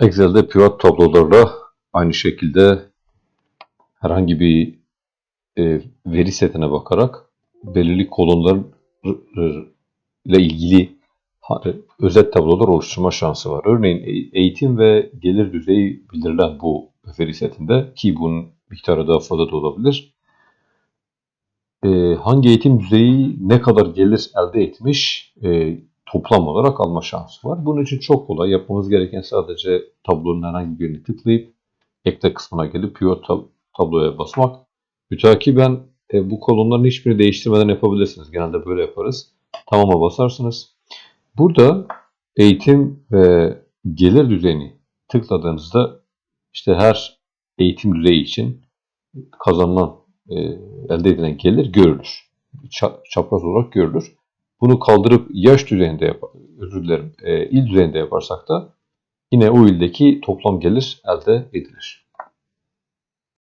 Excel'de pivot tablolarla aynı şekilde herhangi bir e, veri setine bakarak belirli kolonlar ile ilgili e, özet tablolar oluşturma şansı var. Örneğin e- eğitim ve gelir düzeyi bildirilen bu veri setinde ki bunun miktarı daha fazla da olabilir. E, hangi eğitim düzeyi ne kadar gelir elde etmiş e, toplam olarak alma şansı var. Bunun için çok kolay. Yapmamız gereken sadece tablonun herhangi birini tıklayıp ekle kısmına gelip pivot tab- tabloya basmak. Mütakiben e, bu kolonların hiçbirini değiştirmeden yapabilirsiniz. Genelde böyle yaparız. Tamama basarsınız. Burada eğitim ve gelir düzeyini tıkladığınızda işte her eğitim düzeyi için kazanılan e, elde edilen gelir görülür. Ça- çapraz olarak görülür. Bunu kaldırıp yaş düzeyinde yap özür dilerim, e, il düzeyinde yaparsak da yine o ildeki toplam gelir elde edilir.